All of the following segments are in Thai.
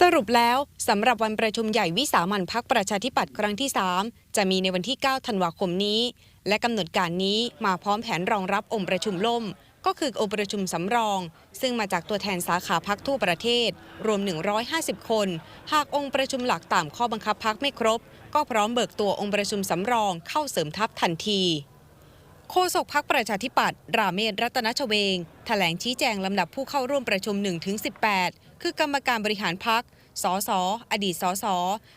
สรุปแล้วสำหรับวันประชุมใหญ่วิสามันพักประชาธิปัตย์ครั้งที่ 3 จะมีในวันที่ 9 ธันวาคมนี้ และกำหนดการนี้มาพร้อมแผนรองรับองค์ประชุมล่ม ก็คือองค์ประชุมสำรอง ซึ่งมาจากตัวแทนสาขาพักทั่วประเทศ รวม 150 คน หากองค์ประชุมหลักตามข้อบังคับพักไม่ครบ ก็พร้อมเบิกตัวองค์ประชุมสำรองเข้าเสริมทัพทันที โฆษกพักประชาธิปัตย์ราเมศรัตนชเวงแถลงชี้แจงลำดับผู้เข้าร่วมประชุม 1-18 คือกรรมการบริหารพักสสอดีตสส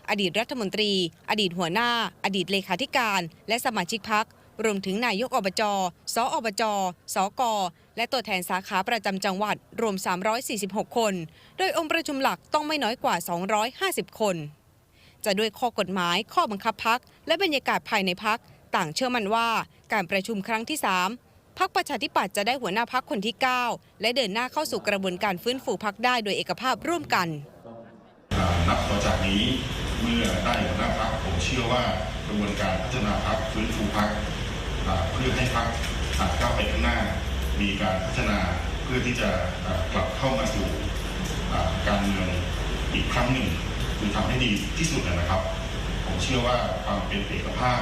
อดีตรัฐมนตรี อดีตหัวหน้า อดีตเลขาธิการ และสมาชิกพักรวมถึงนายกอบจ สอบจ สก และตัวแทนสาขาประจำจังหวัด รวม 346 คน โดยองค์ประชุมหลักต้องไม่น้อยกว่า 250 คน จะด้วยข้อกฎหมาย ข้อบังคับพัก และบรรยากาศภายในพัก ต่างเชื่อมั่นว่าการประชุมครั้งที่ 3พักประชาธิปัตย์จะได้หัวหน้าพักคนที่ 9 และเดินหน้าเข้าสู่กระบวนการฟื้นฟูพักได้โดยเอกภาพร่วมกันนับต่อจากนี้เมื่อได้หัวหน้าพักผมเชื่อว่ากระบวนการพัฒนาพักฟื้นฟูพักเพื่อให้พักก้าวไปข้างหน้า มีการพัฒนาเพื่อที่จะกลับเข้ามาสู่การเมืองอีกครั้งหนึ่งคือทำให้ดีที่สุดนะครับ ผมเชื่อว่าความเป็นเอกภาพ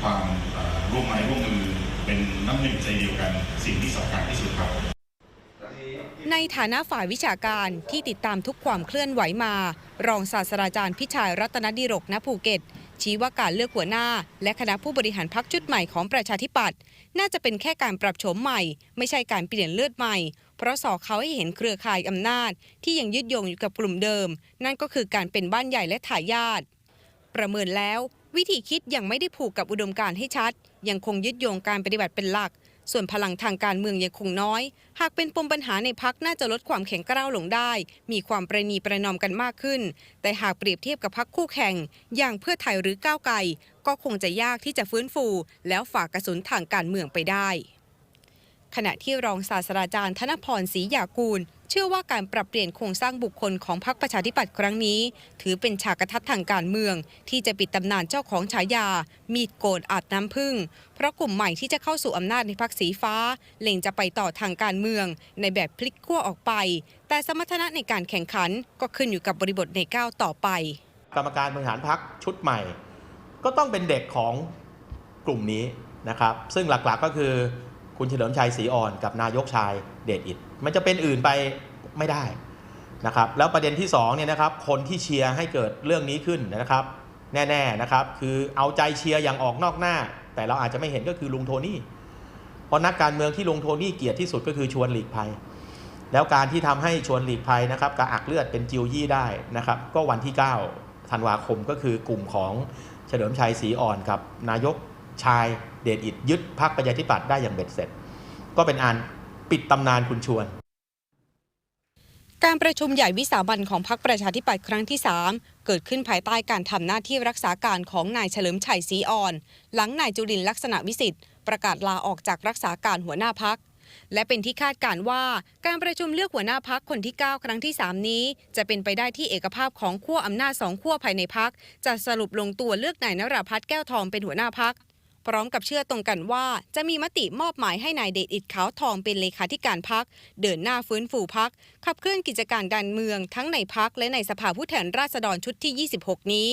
ความร่วมไม้ร่วมมือเป็นน้ำหนึ่งใจเดียวกัน สิ่งที่สำคัญที่สุดครับในฐานะฝ่ายวิชาการที่ติดตามทุกความเคลื่อนไหวมา รองศาสตราจารย์พิชัยรัตนดิรกณภูเก็ต ชี้ว่าการเลือกหัวหน้า และคณะผู้บริหารพักชุดใหม่ของประชาธิปัตย์น่าจะเป็นแค่การปรับโฉมใหม่ ไม่ใช่การเปลี่ยนเลือดใหม่ เพราะสอเขาให้เห็นเครือข่ายอำนาจ ที่ยังยึดโยงอยู่กับกลุ่มเดิม นั่นก็คือการเป็นบ้านใหญ่และทายาท ประเมินแล้ว วิธีคิดยังไม่ได้ผูกกับอุดมการณ์ให้ชัด ยังคงยึดโยงการปฏิบัติเป็นหลัก ส่วนพลังทางการเมืองยังคงน้อย หากเป็นปมปัญหาในพักน่าจะลดความแข็งกร้าวลงได้ มีความประนีประนอมกันมากขึ้น แต่หากเปรียบเทียบกับพักคู่แข่ง อย่างเพื่อไทยหรือก้าวไกล ก็คงจะยากที่จะฟื้นฟู แล้วฝากกระสุนทางการเมืองไปได้ ขณะที่รองศาสตราจารย์ธนพรศรียากูล เชื่อว่าการปรับเปลี่ยนโครงสร้างบุคคลของพรรคประชาธิปัตย์ครั้งนี้ ถือเป็นฉากกระทัดทางการเมือง ที่จะปิดตำนานเจ้าของฉายา มีดโกนอาบน้ำพึ่ง เพราะกลุ่มใหม่ที่จะเข้าสู่อำนาจในพรรคสีฟ้าเล็งจะไปต่อทางการเมือง ในแบบพลิกขั้วออกไป แต่สมรรถนะในการแข่งขันก็ขึ้นอยู่กับบริบทในก้าวต่อไป กรรมการบริหารพักชุดใหม่ ก็ต้องเป็นเด็กของกลุ่มนี้นะครับ ซึ่งหลักๆก็คือ คุณเฉลิมชัยศรีอ่อนกับนายกชายเดชอิดมันจะเป็นอื่นไปไม่ได้นะครับแล้วประเด็นที่2เนี่ยนะครับคนที่เชียร์ให้เกิดเรื่องนี้ขึ้นนะครับ แน่ๆนะครับคือเอาใจเชียร์อย่างออกนอกหน้า แต่เราอาจจะไม่เห็นก็คือลุงโทนี่เพราะนักการเมืองที่ลุงโทนี่เกลียดที่สุดก็คือชวนหลีกภัย แล้วการที่ทำให้ชวนหลีกภัยนะครับกระอักเลือดเป็นจิวยี่ได้นะครับก็วันที่9ธันวาคมก็คือกลุ่มของเฉลิมชัยศรีอ่อนกับนายก ชายเดชอิดยึดพรรคประชาธิปัตย์ได้อย่างเบ็ดเสร็จ ก็เป็นอันปิดตำนานคุณชวน การประชุมใหญ่วิสามันของพรรคประชาธิปัตย์ครั้งที่ 3 เกิดขึ้นภายใต้การทำหน้าที่รักษาการของนายเฉลิมชัยศรีอ่อน หลังนายจุลินลักษณะวิสิทธิ์ประกาศลาออกจากรักษาการหัวหน้าพักและเป็นที่คาดการว่าการประชุมเลือกหัวหน้าพักคนที่ 9 ครั้งที่ 3 นี้ จะเป็นไปได้ที่เอกภาพของขั้วอำนาจสองขั้วภายในพักจะสรุปลงตัวเลือกนายนราพัฒน์แก้วทองเป็นหัวหน้าพัก พร้อมกับเชื่อตรงกันว่า จะมีมติมอบหมายให้นายเดชอิดขาวทองเป็นเลขาธิการพัก เดินหน้าฟื้นฟูพัก ขับเคลื่อนกิจการการเมืองทั้งในพักและในสภาผู้แทนราษฎรชุดที่ 26 นี้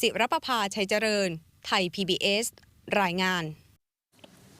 สิรประภาชัยเจริญ ไทย PBS รายงาน